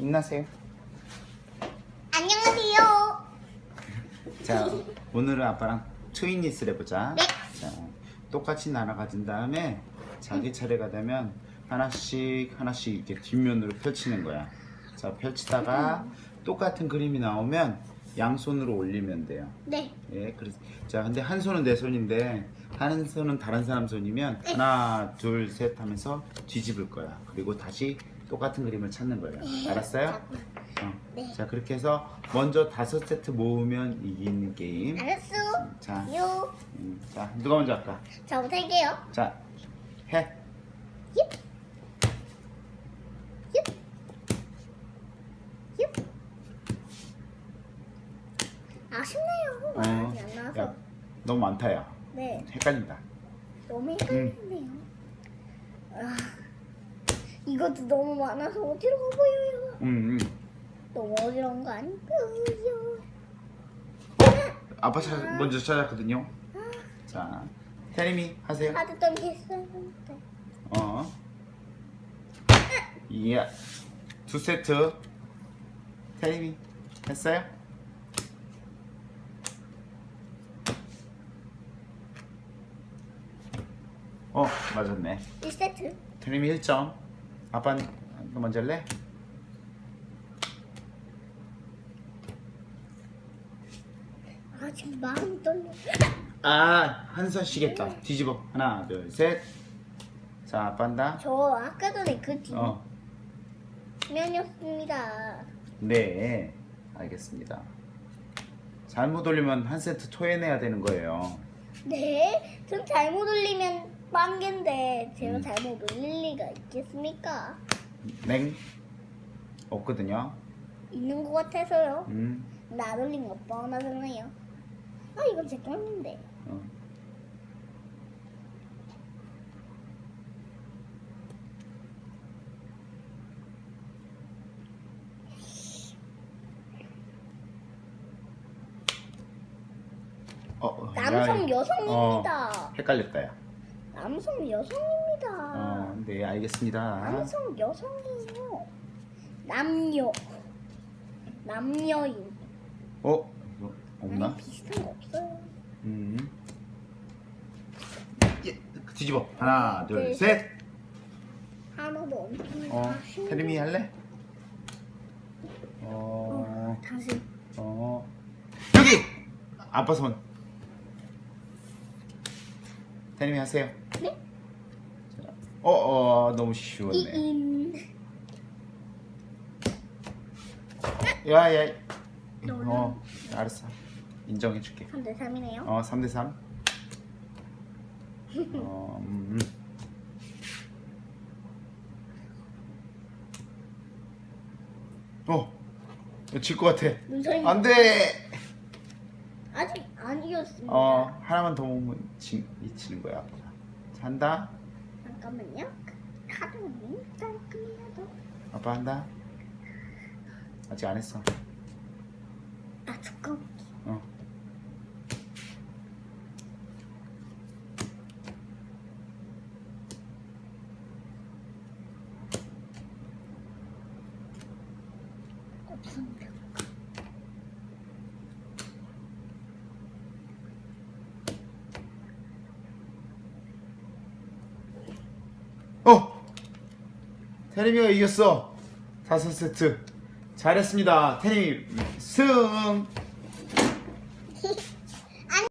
인나세요. 안녕하세요. 자, 오늘은 아빠랑 트윈니스를 해보자. 네. 자, 똑같이 나눠 가진 다음에 자기 차례가 되면 하나씩 하나씩 이렇게 뒷면으로 펼치는 거야. 자, 펼치다가 똑같은 그림이 나오면 양손으로 올리면 돼요. 네. 예, 그래서 자, 근데 한 손은 내 손인데 한 손은 다른 사람 손이면 하나, 둘, 셋 하면서 뒤집을 거야. 그리고 다시 똑같은 그림을 찾는 거예요. 알았어요? 어. 네. 자, 그렇게 해서 먼저 다섯 세트 모으면 이기는 게임. 알았어. 자, 요. 음, 자, 누가 먼저 할까? 저부터 할게요. 자, 해. 아쉽네요. 어, 많이 안 나와서. 야, 너무 많다, 야. 네. 헷갈린다. 너무 헷갈리네요. 아, 이것도 너무 많아서 어지러워 보여요. 음, 음. 너무 어지러운 거 아닌가요? 아빠 찾, 먼저 찾았거든요. 자, 태림이 하세요. 하드 떨기 했었는데. 어. 예. 두 세트. 태림이 했어요? 어, 맞았네. 1세트. 태림이 1점. 아빠는 너 먼저 할래? 아, 지금 마음이 떨려. 아, 한 손씩 했다. 뒤집어. 하나, 둘, 셋. 자, 아빠 한다. 저 아까 전에 그 어. 뒷면이었습니다. 네, 알겠습니다. 잘못 올리면 한 세트 토해내야 되는 거예요. 네, 전 잘못 올리면 빵개인데 제가 음. 잘못 올릴 리가 있겠습니까? 냉 없거든요. 있는 것 같아서요. 음, 나 올린 거 뻔하잖아요. 아, 이건 제 건데. 어. 어, 남성 야, 여성입니다. 어, 헷갈렸다 야. 남성 여성입니다. 어, 네 알겠습니다. 남성 여성이에요. 남녀. 남녀인. 어, 이거 없나? 아니, 비슷한 거 없어요. 음. 예, 뒤집어. 하나, 둘, 둘, 셋. 하나도 엄청 어, 테림이 거. 할래? 어, 다시. 어, 여기 아빠 손. 테림이 하세요. 네? 어, 어, 너무 쉬웠네. 이인. 야, 야. 너는? 어, 알았어. 인정해줄게. 3대 3이네요. 어, 3대 3. 어, 음, 음. 어, 질것 같아. 문서인 안 돼. 아직 아니었습니다. 어, 하나만 더 먹으면 지, 미치는 거야. 자, 한다. 잠깐만요. 카드는 깔끔해도. 아빠 한다. 아직 안 했어. 아 두꺼운. 어. 없습니다. 어! 테리미가 이겼어. 다섯 세트. 잘했습니다. 테리미 승.